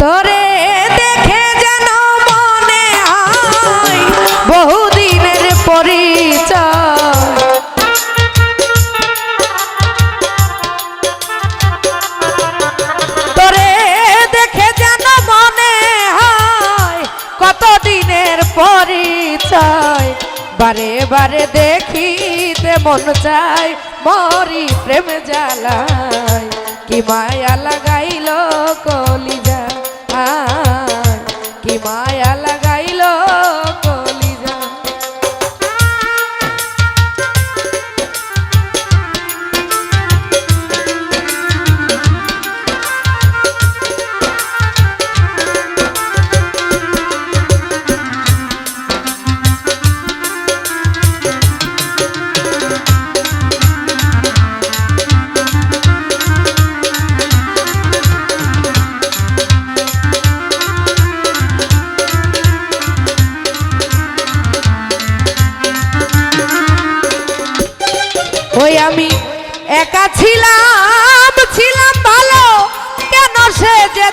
তোরে দেখে যেন মনে হয় বহুদিনের পরিচয়। তোরে দেখে যেন মনে হয় কতদিনের পরিচয়। বারে বারে দেখিতে মন চায় মরি প্রেম জ্বালায়। কি মায়া লাগাইল কলিজা কি মায়া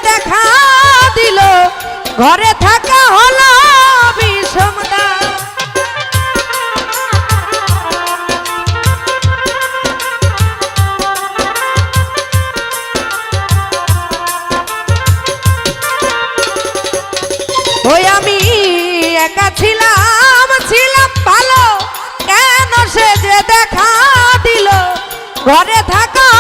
দেখা দিল ঘরে থাকা হলো একা ছিলাম ছিলাম কেন যে দেখা দিল? ঘরে থাকা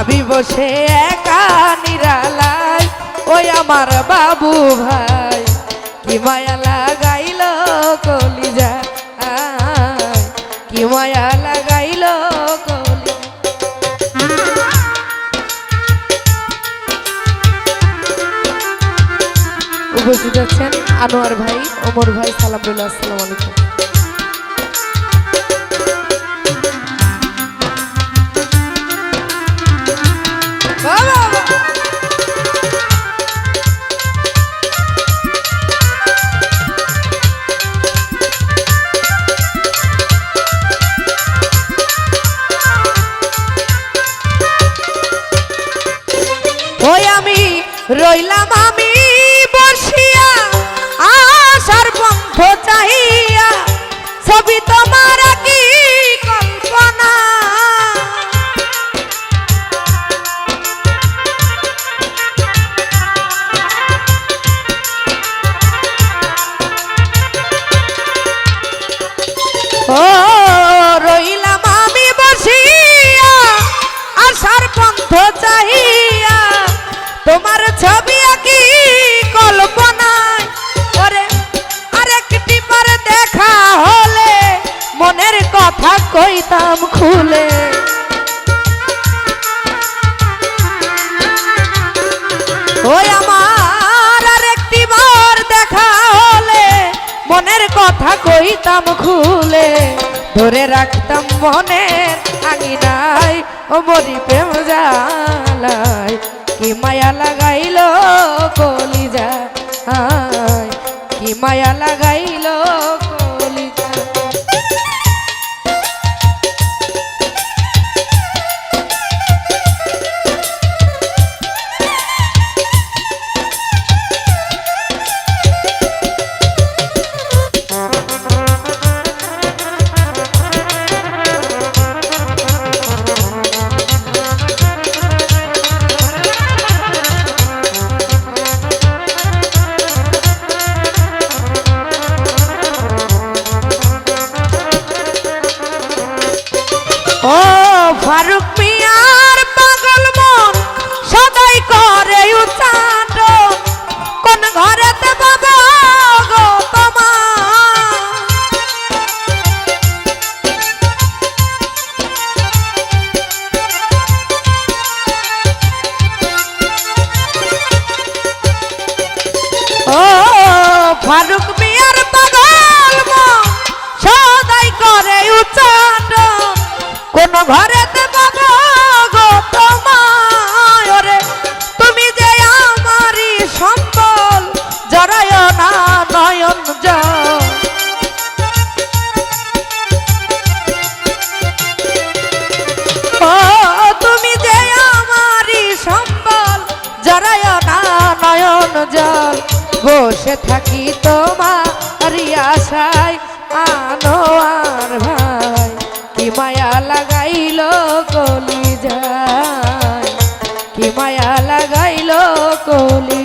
ভাবি বসে একা নিরালায়। ওই আমার বাবু ভাই, কি মায়া লাগাইল কলিজা কি মায়া লাগাইল উপস্থিত আছেন আনোয়ার ভাই, ওমর ভাই, সালাম রইল আসসালামু আলাইকুম। রইলাম আমি বসিয়া, আশার পন্থ চাহিয়া, ছবি তোমার কি কল্পনা। ও, রইলাম আমি বসিয়া, আশার পন্থ চাহিয়া তোমার ছবি কি কল্পনায় ওরে আরেকটি বার দেখা হলে মনের কথা কইতাম খুলে। ওই আমার আরেকটি বার দেখা হলে মনের কথা কইতাম খুলে। ধরে রাখতাম মনের আঙিনায় ও মরি প্রেম জালায় কি মায়া লাগাইল কলিজা কি মায়া লাগাইল ও ফারুক মিয়ার পাগল মন সদাই করে উচ্চাট গো তোমায় তুমি সম্বল, জড়ায় না তুমি সম্বল বসে থাকি তোমার আশায় আনোয়ার ভাই, কি মায়া কলি যায় কি মায়া লাগাইল কলি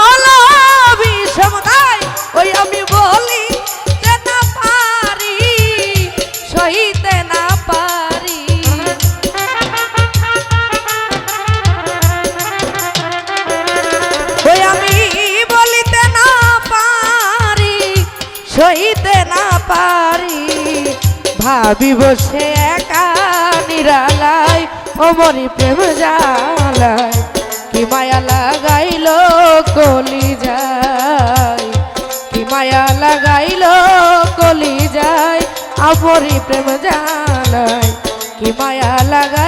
পারি। ভাবি বসে একা নিরালায় অমরি প্রেম জালায় কি মায়া লাগাইল কলি যায় কি মায়া লাগাইল কলি যায় আমরি প্রেম জালায় কি মায়া লাগাইল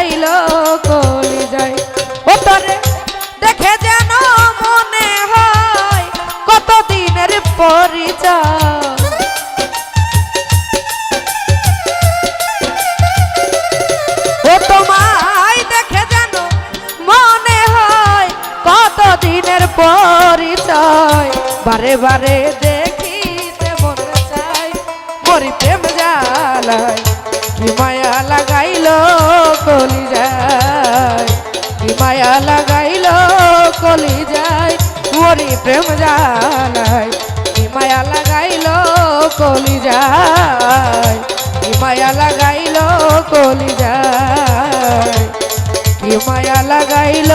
এবারে দেখিতে মন চাই, মরি প্রেম জালায় কি মায়া লাগাইল কলি যায় কি মায়া লাগাইল কলি যায় মরি প্রেম জালাই কি মায়া লাগাইল কলি যায় কি মায়া লাগাইল কলি যায় কি মায়া লাগাইল